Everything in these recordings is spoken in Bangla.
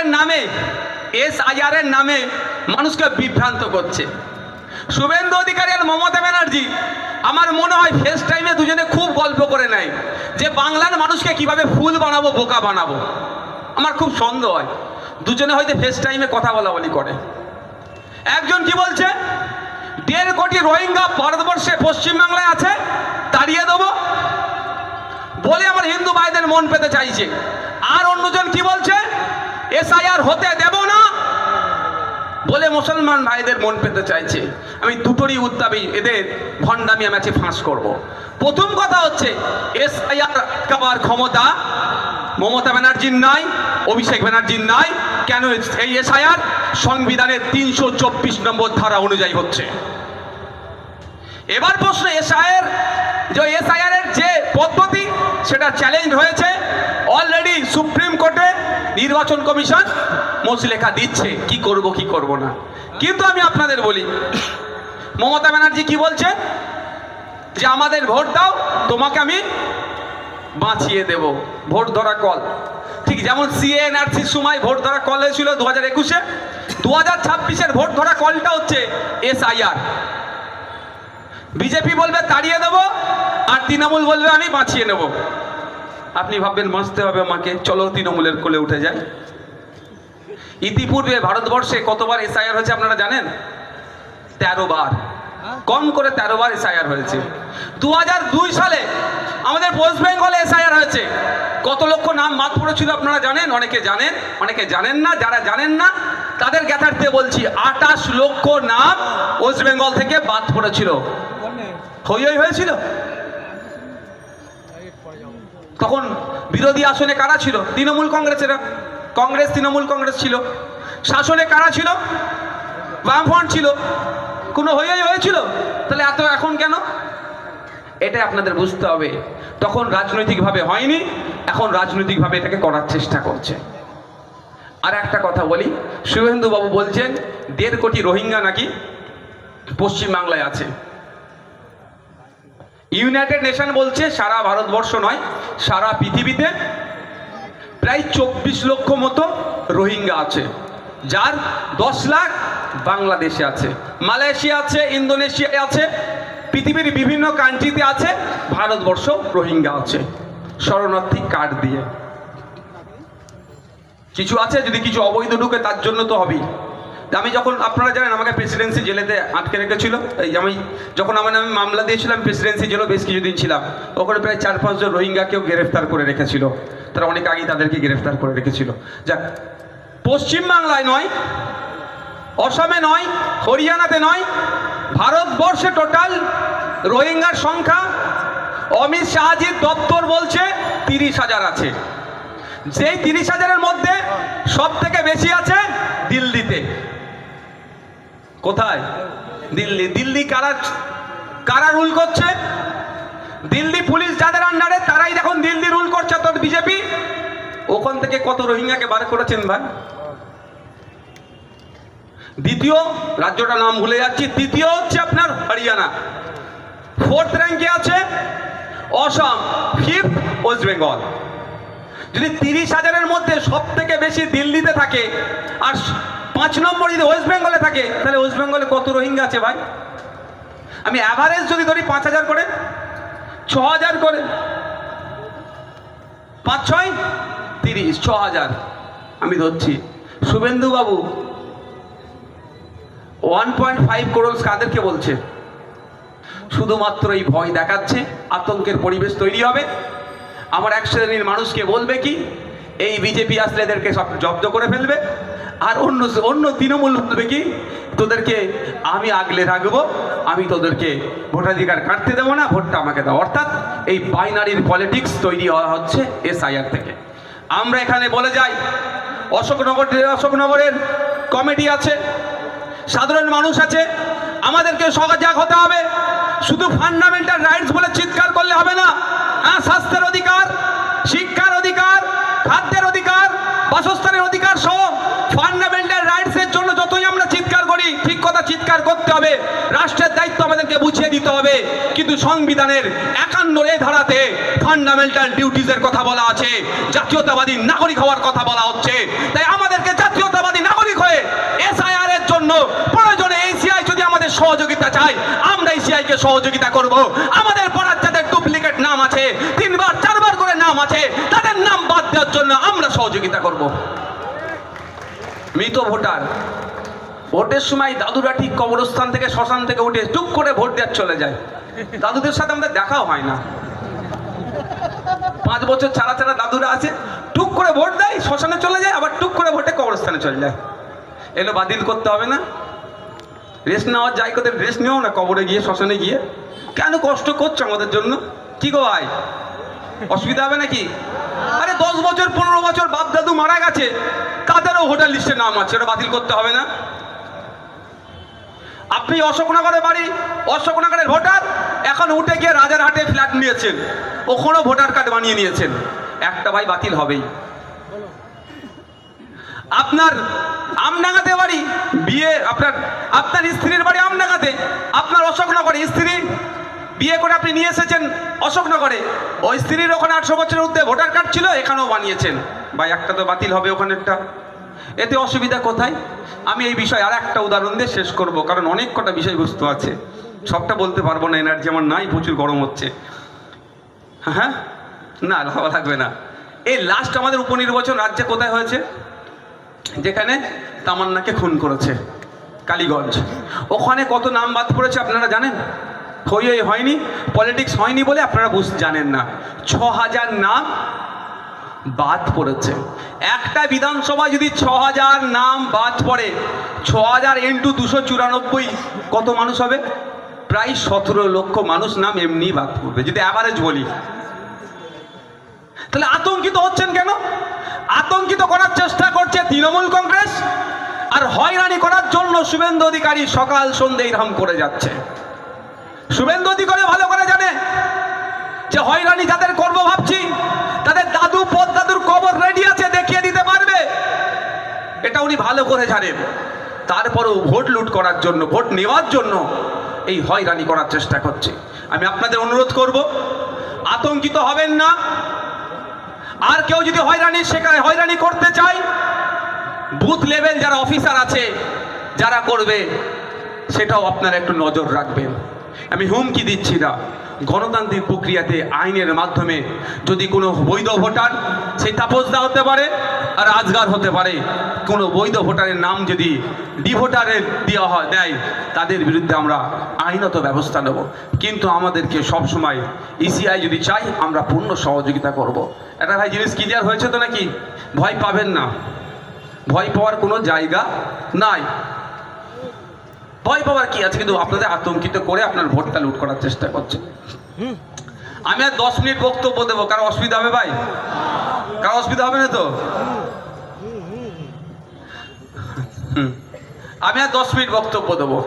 এর নামে, এস এর নামে মানুষকে বিভ্রান্ত করছে। শুভেন্দু অধিকারী আর মমতা ব্যানার্জি, আমার মনে হয় ফেস টাইমে দুজনে খুব গল্প করে নেয় যে বাংলার মানুষকে কীভাবে ফুল বানাবো, বোকা বানাবো। আমার খুব সন্দেহ হয়। দুজনে হয়তো ফেস টাইমে কথা বলা বলি করে। একজন কি বলছে? দেড় কোটি রোহিঙ্গা ভারতবর্ষে পশ্চিমবাংলায় আছে, তাড়িয়ে দেবো। বলে আমার হিন্দু ভাইদের মন পেতে চাইছে। আর অন্যজন কি বলছে? এসআইআর হতে দেব না বলে মুসলমান ভাইদের মন পেতে চাইছে। আমি দুটোরই উত্তাপে এদের ভণ্ডামি আমি ফাঁস করব। প্রথম কথা হচ্ছে, এসআইআর আটকাবার ক্ষমতা মমতা ব্যানার্জির নাই, অভিষেক ব্যানার্জির নাই। কেন এই এসআইআর? সংবিধানের তিনশো চব্বিশ নম্বর ধারা অনুযায়ী হচ্ছে। এবার প্রশ্ন এসআইয়ের যে এসআইআর এর যে পদ্ধতি, সেটা চ্যালেঞ্জ হয়েছে। অলরেডি সুপ্রিম কোর্টে নির্বাচন কমিশন মসলেখা দিচ্ছে। কি করব কি করব না? কিন্তু আমি আপনাদের বলি, মমতা ব্যানার্জি কি বলছে? যে আমাদের ভোট দাও, তোমাকে আমি বাঁচিয়ে দেব। ভোট ধরা কল। ঠিক যেমন সিএনআরসির সময় ভোট ধরা কল হয়েছিল দু হাজার একুশে দু হাজার ছাব্বিশের ভোট ধরা কলটা হচ্ছে এসআইআর বিজেপি বলবে তাড়িয়ে দেবো, আর তৃণমূল বলবে আমি বাঁচিয়ে নেব। আপনি ভাববেন, বাঁচতে হবে আমাকে, চলো তৃণমূলের কোলে উঠে যায় ইতিপূর্বে ভারতবর্ষে কতবার এসআইআর হয়েছে আপনারা জানেন? তেরো বার। কম করে তেরো বার এসআইআর হয়েছে। দু দুই সালে আমাদের ওয়েস্ট বেঙ্গলে এসআইআর হয়েছে। কত লক্ষ নাম বাদ পড়েছিল আপনারা জানেন? অনেকে জানেন অনেকে জানেন না। যারা জানেন না, তাদের জ্ঞাতার্থে বলছি, আটাশ লক্ষ নাম ওয়েস্ট বেঙ্গল থেকে বাদ পড়েছিল। হই হয়েছিল? তখন বিরোধী আসনে কারা ছিল? তৃণমূল কংগ্রেসেরা। কংগ্রেস, তৃণমূল কংগ্রেস ছিল। শাসনে কারা ছিল? বামফ্রন্ট ছিল। কোনো হই হই হয়েছিল? তাহলে এত এখন কেন? এটাই আপনাদের বুঝতে হবে। তখন রাজনৈতিকভাবে হয়নি, এখন রাজনৈতিকভাবে এটাকে করার চেষ্টা করছে। আর একটা কথা বলি শুভেন্দু বাবু বলছেন, দেড় কোটি রোহিঙ্গা নাকি পশ্চিমবাংলায় আছে। ইউনাইটেড নেশন বলছে সারা ভারতবর্ষ নয়, সারা পৃথিবীতে প্রায় চব্বিশ লক্ষ মতো রোহিঙ্গা আছে, যার দশ লাখ বাংলাদেশে আছে, মালয়েশিয়া আছে, ইন্দোনেশিয়া আছে, পৃথিবীর বিভিন্ন কান্ট্রিতে আছে, ভারতবর্ষ রোহিঙ্গা আছে। শরণার্থী কার্ড দিয়ে। কিছু আছে, যদি কিছু অবৈধ ঢুকে তার জন্য তো হবেই। আমি যখন, আপনারা জানেন আমাকে প্রেসিডেন্সি জেলেতে আটকে রেখেছিল। এই আমি যখন আমার নামে মামলা দিয়েছিলাম প্রেসিডেন্সি জেলও বেশ কিছুদিন ছিলাম। ওখানে প্রায় চার পাঁচজন রোহিঙ্গাকেও গ্রেফতার করে রেখেছিল। তারা অনেক আগেই তাদেরকে গ্রেফতার করে রেখেছিল। যাক পশ্চিমবাংলায় নয়, অসমে নয়, হরিয়ানাতে নয়, ভারতবর্ষে টোটাল রোহিঙ্গার সংখ্যা অমিত শাহজির দপ্তর বলছে তিরিশ হাজার আছে। যেই তিরিশ হাজারের মধ্যে সব থেকে বেশি আছে দিল্লিতে। কোথায়? দিল্লি। দিল্লি কারা কারা রুল করছে? দিল্লি পুলিশ যাদের আন্ডারে তারাই দেখুন দিল্লি রুল করছে তোর বিজেপি ওখান থেকে কত রোহিঙ্গাকে বার করেছেন ভাই? দ্বিতীয়, রাজ্যটা নাম ভুলে যাচ্ছি। তৃতীয় হচ্ছে আপনার হরিয়ানা। ফোর্থ র্যাঙ্কে আছে অসম। ফিফথ ওয়েস্ট বেঙ্গল যদি তিরিশ হাজারের মধ্যে সব থেকে বেশি দিল্লিতে থাকে, আর পাঁচ নম্বর যদি ওয়েস্ট বেঙ্গলে থাকে, তাহলে ওয়েস্ট বেঙ্গলে কত রোহিঙ্গা আছে ভাই? আমি অ্যাভারেজ যদি ধরি পাঁচ হাজার করে, ছ হাজার করে, পাঁচ ছয়, তিরিশ, ছ হাজার। আমি ধরছি। শুভেন্দু বাবু ওয়ান পয়েন্ট ফাইভ করোড় কাদেরকে বলছে? শুধুমাত্র এই ভয় দেখাচ্ছে, আতঙ্কের পরিবেশ তৈরি হবে। আমার এক শ্রেণির মানুষকে বলবে কি, এই বিজেপি আসলে এদেরকে সব জব্দ করে ফেলবে। আর অন্য অন্য তৃণমূল বলবে কি? তোদেরকে আমি আগলে রাখব, আমি তোদেরকে ভোটাধিকার কাটতে দেবো না, ভোটটা আমাকে দাও। অর্থাৎ এই বাইনারির পলিটিক্স তৈরি হওয়া হচ্ছে এসআইআর থেকে। আমরা এখানে বলে যাই, অশোকনগর অশোকনগরের কমিটি আছে, সাধারণ মানুষ আছে, আমাদেরকে সজাগ হতে হবে। শুধু ফান্ডামেন্টাল রাইটস বলে চিৎকার করলে হবে না। হ্যাঁ স্বাস্থ্যের অধিকার, শিক্ষার অধিকার, খাদ্যের অধিকার, বাসস্থানের অধিকার সহ ফান্ডামেন্টাল রাইটসের জন্য যতই আমরা চিৎকার করি, ঠিক কথা চিৎকার করতে হবে। রাষ্ট্রের দায়িত্ব আমাদেরকে বুঝিয়ে দিতে হবে। কিন্তু সংবিধানের একান্ন এই ধারাতে ফান্ডামেন্টাল ডিউটিজের কথা বলা আছে। জাতীয়তাবাদী নাগরিক হওয়ার কথা বলা হচ্ছে। তাই আমাদেরকে জাতীয়তাবাদী নাগরিক হয়ে এসআইআর এর জন্য প্রয়োজনে এসিআই যদি আমাদের সহযোগিতা চায়, আমরা এসিআই কে সহযোগিতা করব। আমাদের পড়ার ডুপ্লিকেট নাম আছে, তিনবার, চারবার করে নাম আছে, তাদের নাম বাদ দেওয়ার জন্য আমরা সহযোগিতা করব। মৃত ভোটার। ভোটের সময় দাদুরা ঠিক কবরস্থান থেকে শ্মশান থেকে উঠে টুক করে ভোট দেওয়ার চলে যায়। দাদুদের সাথে আমাদের দেখাও হয় না। পাঁচ বছর ছাড়া ছাড়া দাদুরা আছে টুক করে ভোট দেয়, শ্মশানে চলে যায়, আবার টুক করে ভোটে কবরস্থানে চলে যায়। এগুলো বাতিল করতে হবে না। রেস্ট নেওয়ার যাই কোথায়? রেস্ট নিও না, কবরে গিয়ে, শ্মশানে গিয়ে। কেন কষ্ট করছ আমাদের জন্য? কি গো ভাই? অসুবিধা হবে নাকি? আরে দশ বছর, পনেরো বছর বাপ দাদু মারা গেছে। তাদেরও ভোটার লিস্টে নাম আছে ওটা বাতিল করতে হবে না। আপনি অশোকনগরে বাড়ি, অশোকনগরের ভোটার, এখন উঠে গিয়ে রাজারহাটে ফ্ল্যাট নিয়েছেন, ওখানেও ভোটার কার্ড বানিয়ে নিয়েছেন, একটা ভাই বাতিল হবেই। আপনার আমডাঙ্গাতে বাড়ি, বিয়ে, আপনার আপনার স্ত্রীর বাড়ি আমডাঙ্গাতে আপনার অশোকনগরে স্ত্রী, বিয়ে করে আপনি নিয়ে এসেছেন অশোকনগরে, ওই স্ত্রীর ওখানে আটশো বছরের ঊর্ধ্বে ভোটার কার্ড ছিল, এখানেও বানিয়েছেন। ভাই একটা তো বাতিল হবে ওখানেরটা। এতে অসুবিধা কোথায়? আমি এই বিষয়ে আর একটা উদাহরণ দিয়ে শেষ করব, কারণ অনেক কটা বিষয়বস্তু আছে। সবটা বলতে পারব না এনার্জি আমার নাই, প্রচুর গরম হচ্ছে। হ্যাঁ? না ভালো লাগবে না। এই লাস্ট আমাদের উপনির্বাচন রাজ্যে কোথায় হয়েছে? যেখানে তামান্নাকে খুন করেছে, কালীগঞ্জ। ওখানে কত নাম বাদ পড়েছে আপনারা জানেন? হই হয়নি পলিটিক্স হয়নি বলে আপনারা বুঝ, জানেন না। ছ হাজার নাম বাদ পড়েছে। একটা বিধানসভা যদি ছ হাজার নাম বাদ পড়ে ছ হাজার ইন্টু দুশো চুরানব্বই কত মানুষ হবে? প্রায় সতেরো লক্ষ মানুষ নাম এমনি বাদ পড়বে, যদি অ্যাভারেজ বলি। তাহলে আতঙ্কিত হচ্ছেন কেন? আতঙ্কিত করার চেষ্টা করছে তৃণমূল কংগ্রেস, আর হয়রানি করার জন্য শুভেন্দু অধিকারী সকাল সন্ধে এরকম করে যাচ্ছে। শুভেন্দু অধিকারী ভালো করে জানে যে হয়রানি যাদের করব ভাবছি তাদের দাদু পদ দাদুর কবর রেডি আছে দেখিয়ে দিতে পারবে এটা উনি ভালো করে জানেন তারপরেও ভোট লুট করার জন্য, ভোট নেওয়ার জন্য এই হয়রানি করার চেষ্টা করছে। আমি আপনাদের অনুরোধ করব, আতঙ্কিত হবেন না। আর কেউ যদি হয়রানি সেখানে হয়রানি করতে চায়, বুথ লেভেল যারা অফিসার আছে, যারা করবে, সেটাও আপনারা একটু নজর রাখবেন। আমি হুমকি দিচ্ছি না। গণতান্ত্রিক প্রক্রিয়াতে আইনের মাধ্যমে যদি কোনো বৈধ ভোটার সেই তাপসদা হতে পারে আর আজগার হতে পারে, কোনো বৈধ ভোটারের নাম যদি ডি ভোটারের দেওয়া হয়, দেয়, তাদের বিরুদ্ধে আমরা আইনত ব্যবস্থা নেব। কিন্তু আমাদেরকে সবসময় ইসিআই যদি চাই, আমরা পূর্ণ সহযোগিতা করব। এটা ভাই জিনিস ক্লিয়ার হয়েছে তো নাকি? ভয় পাবেন না। ভয় পাওয়ার কোনো জায়গা নাই। ভয় পাওয়ার কি আছে? কিন্তু আপনাদের আতঙ্কিত করে আপনার ভোটটা লুট করার চেষ্টা করছে। আমি আর দশ মিনিট বক্তব্য দেবো। কারও অসুবিধা হবে ভাই? কারও অসুবিধা হবে না তো। আমি আর দশ মিনিট বক্তব্য দেবো।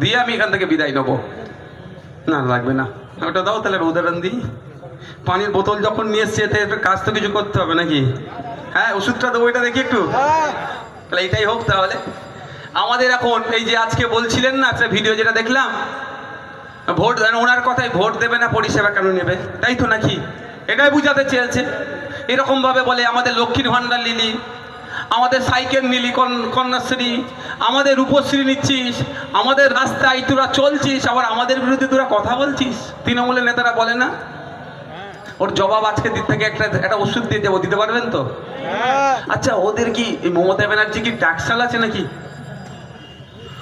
দিয়ে আমি এখান থেকে বিদায় নেব। না লাগবে না। ওটা দাও তাহলে উদাহরণ দিই। পানির বোতল যখন নিয়ে এসছে এতে একটু কাজ তো কিছু করতে হবে নাকি? হ্যাঁ ওষুধটা দেবো এটা দেখি একটু। তাহলে এটাই হোক তাহলে। আমাদের এখন এই যে আজকে বলছিলেন না একটা ভিডিও যেটা দেখলাম ভোট দেন ওনার কথাই ভোট দেবে না পরিষেবা কেন নেবে? তাই তো নাকি? এটাই বুঝাতে চেয়েছে। এরকমভাবে বলে আমাদের লক্ষ্মীর ভাণ্ডার নিলি আমাদের সাইকেল নিলি কন- কন্যাশ্রী আমাদের রূপশ্রী নিচ্ছিস আমাদের রাস্তায় তোরা চলছিস আবার আমাদের বিরুদ্ধে তোরা কথা বলছিস? তৃণমূলের নেতারা বলে না? ওর জবাব আজকে দিক থেকে একটা একটা ওষুধ দিয়ে দেবো দিতে পারবেন তো? আচ্ছা ওদের কি এই মমতা ব্যানার্জি কি ট্যাক্সাল আছে নাকি?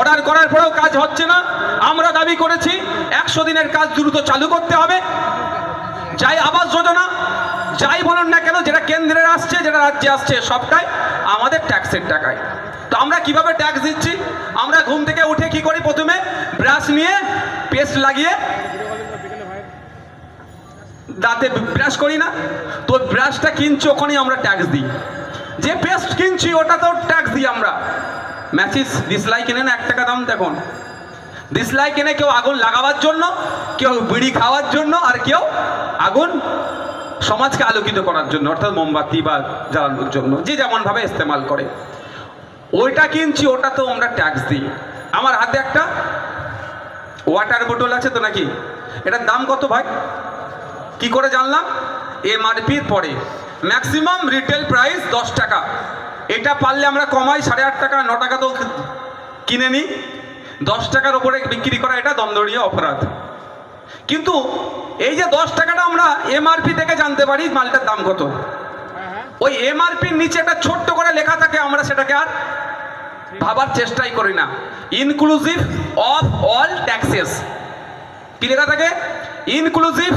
অর্ডার করার পরেও কাজ হচ্ছে না। আমরা দাবি করেছি, একশো দিনের কাজ দ্রুত চালু করতে হবে। যাই আবাস যোজনা, যাই বলুন না কেন, যেটা কেন্দ্রের আসছে, যেটা রাজ্যে আসছে, সবটাই আমাদের ট্যাক্সের টাকায়। তো আমরা কীভাবে ট্যাক্স দিচ্ছি? আমরা ঘুম থেকে উঠে কি করি প্রথমে? ব্রাশ নিয়ে পেস্ট লাগিয়ে, দাঁতে ব্রাশ করি না। তো ব্রাশটা কিনছি, ওখানেই আমরা ট্যাক্স দিই। যে পেস্ট কিনছি ওটা তো ট্যাক্স দিই আমরা। ম্যাচিস ডিসলাই কিনে না এক টাকা দাম দেখুন। ডিসলাইক এনে কেউ আগুন লাগাবার জন্য, কেউ বিড়ি খাওয়ার জন্য, আর কেউ আগুন সমাজকে আলোকিত করার জন্য, অর্থাৎ মোমবাতি বা জ্বালানোর জন্য, যে যেমনভাবে ইস্তেমাল করে। ওইটা কিনছি, ওটা তো আমরা ট্যাক্স দিই। আমার হাতে একটা ওয়াটার বোতল আছে তো নাকি? এটার দাম কত ভাই? কি করে জানলাম? এমআরপির পরে। ম্যাক্সিমাম রিটেল প্রাইস দশ টাকা। এটা পারলে আমরা কমাই, সাড়ে আট টাকা, ন টাকা তো কিনে নিই দশ টাকার ওপরে বিক্রি করা এটা দণ্ডনীয় অপরাধ। কিন্তু এই যে দশ টাকাটা আমরা এমআরপি থেকে জানতে পারি মালটার দাম কত। ওই এমআরপির নিচে একটা ছোট্ট করে লেখা থাকে, আমরা সেটাকে আর ভাবার চেষ্টাই করি না। ইনক্লুসিভ অফ অল ট্যাক্সেস কি লেখা থাকে? ইনক্লুসিভ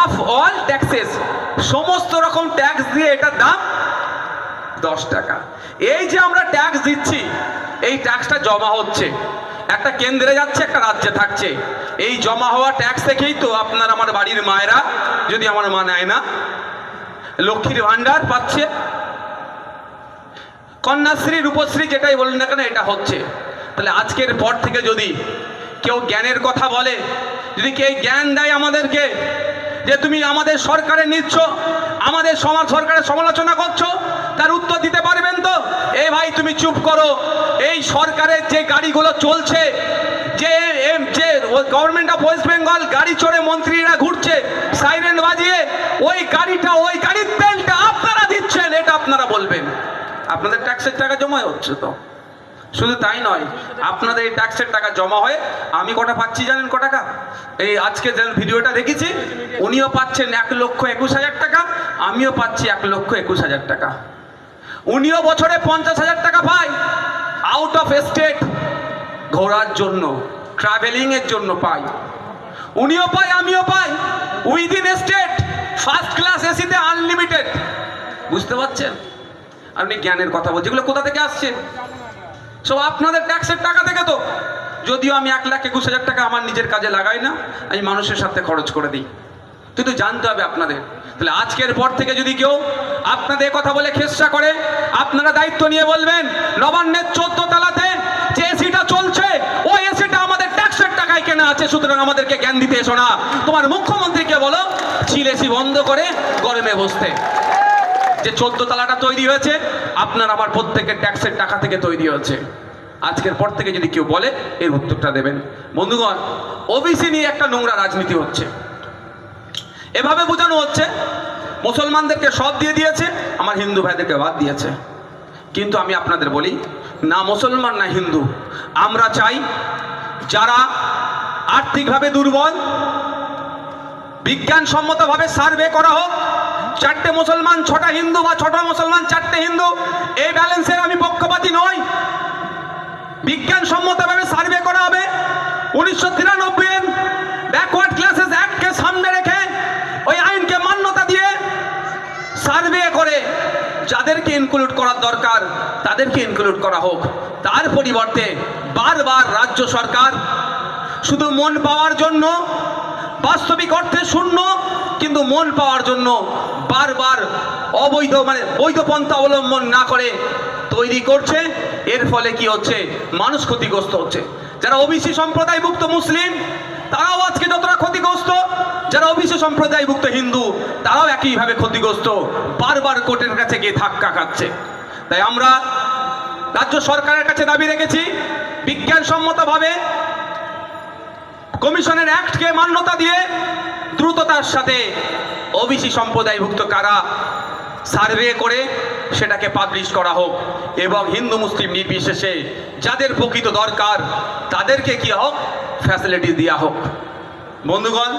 অফ অল ট্যাক্সেস সমস্ত রকম ট্যাক্স দিয়ে এটার দাম দশ টাকা। এই যে আমরা ট্যাক্স দিচ্ছি, এই ট্যাক্সটা জমা হচ্ছে। একটা কেন্দ্রে যাচ্ছে, একটা রাজ্যে থাকছে। এই জমা হওয়া ট্যাক্স থেকেই তো আপনার আমার বাড়ির মায়েরা, যদি আমার মা নেয় না, লক্ষ্মীর ভাণ্ডার পাচ্ছে। কন্যাশ্রী, রূপশ্রী যেটাই বলুন না কেন, এটা হচ্ছে। তাহলে আজকের পর থেকে যদি কেউ জ্ঞানের কথা বলে, যদি কেউ জ্ঞান দেয় আমাদেরকে, যে তুমি আমাদের সরকারে নিচ্ছ, আমাদের সমাজ সরকারের সমালোচনা করছ তার উত্তর দিতে পারবেন তো? এ ভাই, তুমি চুপ করো। এই সরকারের যে গাড়িগুলো চলছে, যে যে গভর্নমেন্ট অফ ওয়েস্ট বেঙ্গল গাড়ি চড়ে মন্ত্রীরা ঘুরছে সাইরেন বাজিয়ে, ওই গাড়িটা, ওই গাড়ির তেলটা আপনারা দিচ্ছেন, এটা আপনারা বলবেন। আপনাদের ট্যাক্সের টাকা জমা হচ্ছে তো? শুধু তাই নয়, আপনাদের এই ট্যাক্সের টাকা জমা হয়ে আমি কটা পাচ্ছি জানেন ক টাকা? এই আজকে যে ভিডিওটা দেখেছি, উনিও পাচ্ছেন এক লক্ষ একুশ হাজার টাকা, আমিও পাচ্ছি এক লক্ষ একুশ হাজার টাকা। উনিও বছরে পঞ্চাশ হাজার টাকা পায়। আউট অফ স্টেট ঘোরার জন্য ট্রাভেলিং এর জন্য পাই উনিও পাই আমিও পাই। উইদিন স্টেট ফার্স্ট ক্লাস এসিতে আনলিমিটেড বুঝতে পারছেন? আপনি জ্ঞানের কথা বলছি এগুলো কোথা থেকে আসছে? সব আপনাদের ট্যাক্সের টাকা থেকে তো। যদিও আমি এক লাখ একুশ হাজার টাকা আমার নিজের কাজে লাগাই না, আমি মানুষের সাথে খরচ করে দিই। কিন্তু জানতে হবে আপনাদের। তাহলে আজকের পর থেকে যদি কেউ আপনাদের কথা বলে খেসা করে, আপনারা দায়িত্ব নিয়ে বলবেন, নবান্নের চোদ্দ তালাতে যে এসিটা চলছে, ওই এসিটা আমাদের ট্যাক্সের টাকায় কেনা আছে, সুতরাং আমাদেরকে জ্ঞান দিতে এসো না। তোমার মুখ্যমন্ত্রীকে বলো চিল এসি বন্ধ করে গরমে বসতে। যে চোদ্দ তালাটা তৈরি হয়েছে, আপনার আমার প্রত্যেকের ট্যাক্সের টাকা থেকে তৈরি হয়েছে। আজকের পর থেকে যদি কেউ বলে, এর উত্তরটা দেবেন। বন্ধুগণ, ওবিসি নিয়ে একটা নোংরা রাজনীতি হচ্ছে। এভাবে বোঝানো হচ্ছে, মুসলমানদেরকে সব দিয়ে দিয়েছে, আমার হিন্দু ভাইদেরকে বাদ দিয়েছে। কিন্তু আমি আপনাদের বলি, না মুসলমান, না হিন্দু, আমরা চাই যারা আর্থিকভাবে দুর্বল, বিজ্ঞানসম্মতভাবে সার্ভে করা হোক, চারটে মুসলমান, ছটা হিন্দু বা ছটা মুসলমান, চারটে হিন্দু এই ব্যালেন্সের আমি পক্ষপাতী নই। বিজ্ঞানসম্মতভাবে সার্ভে করা হবে। উনিশশো তিরানব্বই ব্যাকওয়ার্ড ক্লাসেস অ্যাক্টকে সামনে রেখে ওই আইনকে মান্যতা দিয়ে সার্ভে করে যাদেরকে ইনক্লুড করার দরকার, তাদেরকে ইনক্লুড করা হোক। তার পরিবর্তে বারবার রাজ্য সরকার শুধু মন পাওয়ার জন্য, বাস্তবিক অর্থে শূন্য, কিন্তু মন পাওয়ার জন্য বারবার অবৈধ মানে বৈধ পন্থা অবলম্বন না করে তৈরি করছে। এর ফলে কি হচ্ছে? মানুষ ক্ষতিগ্রস্ত হচ্ছে। যারা ওবিসি সম্প্রদায়ভুক্ত মুসলিম, তারাও আজকে যতটা ক্ষতিগ্রস্ত যারা ওবিসি সম্প্রদায়ভুক্ত হিন্দু, তারাও একইভাবে ক্ষতিগ্রস্ত। বারবার কোর্টের কাছে গিয়ে ধাক্কা খাচ্ছে। তাই আমরা রাজ্য সরকারের কাছে দাবি রেখেছি, বিজ্ঞানসম্মতভাবে কমিশনের অ্যাক্টকে মান্যতা দিয়ে দ্রুততার সাথে ওবিসি সম্প্রদায়ভুক্ত কারা সার্ভে করে সেটাকে পাবলিশ করা হোক এবং হিন্দু, মুসলিম নির্বিশেষে যাদের প্রকৃত দরকার তাদেরকে কি হোক ফ্যাসিলিটি দেওয়া হোক। বন্ধুগণ